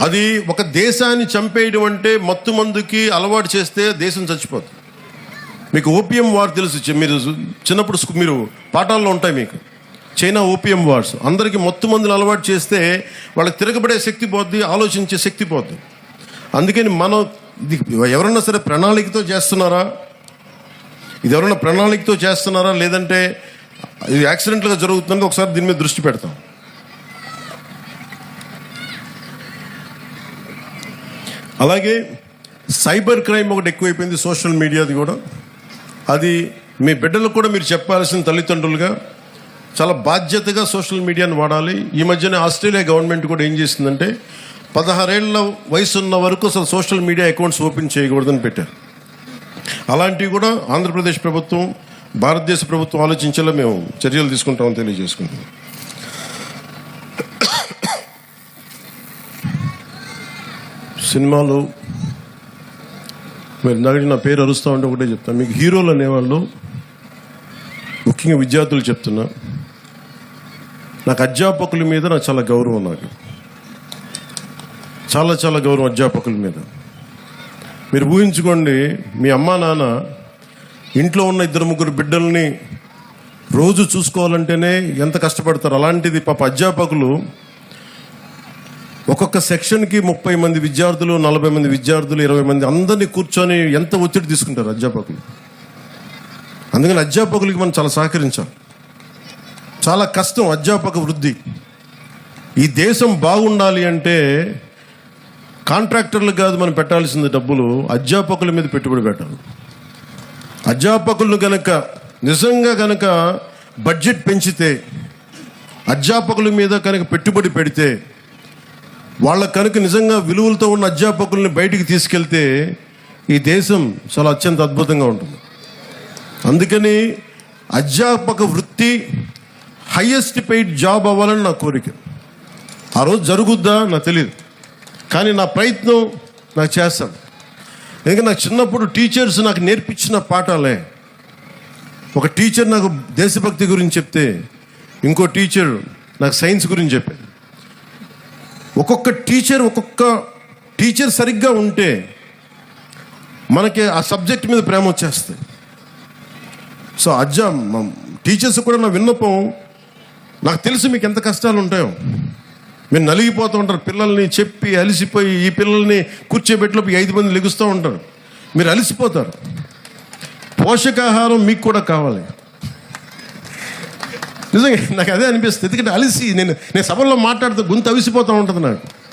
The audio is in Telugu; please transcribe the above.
అది ఒక దేశాన్ని చంపేయడం అంటే మత్తు మందుకి అలవాటు చేస్తే దేశం చచ్చిపోతుంది. మీకు ఓపియం వార్ తెలుసు మీరు చిన్నప్పుడు మీరు పాఠాల్లో ఉంటాయి మీకు. China opium wars. అందరికీ మత్తు మందులు అలవాటు చేస్తే వాళ్ళకి తిరగబడే శక్తి పోద్ది ఆలోచించే శక్తి పోద్ది. అందుకని మనం ఇది ఎవరన్నా సరే ప్రణాళికతో చేస్తున్నారా? ఇది ఎవరన్నా ప్రణాళికతో చేస్తున్నారా? లేదంటే ఇది యాక్సిడెంట్గా జరుగుతుందని ఒకసారి దీని మీద దృష్టి పెడతాం. అలాగే సైబర్ క్రైమ్ ఒకటి ఎక్కువైపోయింది సోషల్ మీడియాది కూడా. అది మీ బిడ్డలకు కూడా మీరు చెప్పాల్సిన తల్లిదండ్రులుగా చాలా బాధ్యతగా సోషల్ మీడియాను వాడాలి. ఈ మధ్యనే ఆస్ట్రేలియా గవర్నమెంట్ కూడా ఏం చేసిందంటే పదహారేళ్ళ వయసు ఉన్న వరకు అసలు సోషల్ మీడియా అకౌంట్స్ ఓపెన్ చేయకూడదని పెట్టారు. అలాంటివి కూడా ఆంధ్రప్రదేశ్ ప్రభుత్వం భారతదేశ ప్రభుత్వం ఆలోచించేలా మేము చర్యలు తీసుకుంటామని తెలియజేసుకుంటాం సినిమాలు మీరు ఇందాక నా పేరు అరుస్తా ఉంటే ఒకటే చెప్తాను మీకు హీరోలు అనేవాళ్ళు ముఖ్యంగా విద్యార్థులు చెప్తున్నా. నాకు అధ్యాపకుల మీద నాకు చాలా గౌరవం నాకు. చాలా చాలా గౌరవం అధ్యాపకుల మీద. మీరు ఊహించుకోండి మీ అమ్మా నాన్న ఇంట్లో ఉన్న ఇద్దరు ముగ్గురు బిడ్డల్ని రోజు చూసుకోవాలంటేనే ఎంత కష్టపడతారు. అలాంటిది పాప అధ్యాపకులు ఒక్కొక్క సెక్షన్కి ముప్పై మంది విద్యార్థులు నలభై మంది విద్యార్థులు ఇరవై మంది అందరినీ కూర్చొని ఎంత ఒత్తిడి తీసుకుంటారు అధ్యాపకులు? అందుకని అధ్యాపకులకి మనం చాలా సహకరించాలి. చాలా కష్టం అధ్యాపక వృద్ధి. ఈ దేశం బాగుండాలి అంటే కాంట్రాక్టర్లకు కాదు మనం పెట్టాల్సింది డబ్బులు అధ్యాపకుల మీద పెట్టుబడి పెట్టాలి. అధ్యాపకులను కనుక నిజంగా కనుక బడ్జెట్ పెంచితే అధ్యాపకుల మీద కనుక పెట్టుబడి పెడితే వాళ్ళ కనుక నిజంగా విలువలతో ఉన్న అధ్యాపకుల్ని బయటికి తీసుకెళ్తే ఈ దేశం చాలా అత్యంత అద్భుతంగా ఉంటుంది. అందుకని అధ్యాపక వృత్తి హయ్యెస్ట్ పెయిడ్ జాబ్ అవ్వాలని నా కోరిక. ఆ రోజు జరుగుద్దా? నాకు తెలియదు కానీ నా ప్రయత్నం నాకు చేస్తాను ఎందుకంటే నాకు చిన్నప్పుడు టీచర్స్ నాకు నేర్పించిన పాఠాలే. ఒక టీచర్ నాకు దేశభక్తి గురించి చెప్తే ఇంకో టీచర్ నాకు సైన్స్ గురించి చెప్పాడు ఒక్కొక్క టీచర్ ఒక్కొక్క టీచర్ సరిగ్గా ఉంటే మనకి ఆ సబ్జెక్ట్ మీద ప్రేమ వచ్చేస్తుంది. సో అజ్జా టీచర్స్ కూడా నా విన్నపం నాకు తెలుసు మీకు ఎంత కష్టాలు ఉంటాయో మీరు నలిగిపోతూ ఉంటారు పిల్లల్ని చెప్పి అలిసిపోయి ఈ పిల్లల్ని కూర్చోబెట్టిలోపు ఐదు మంది లెగుస్తూ ఉంటారు. మీరు అలిసిపోతారు. పోషకాహారం మీకు కూడా కావాలి. నిజంగా నాకు అదే అనిపిస్తుంది. ఎందుకంటే అలిసి నేను నేను సభల్లో మాట్లాడుతూ గుంత అవిసిపోతూ ఉంటుంది నాకు.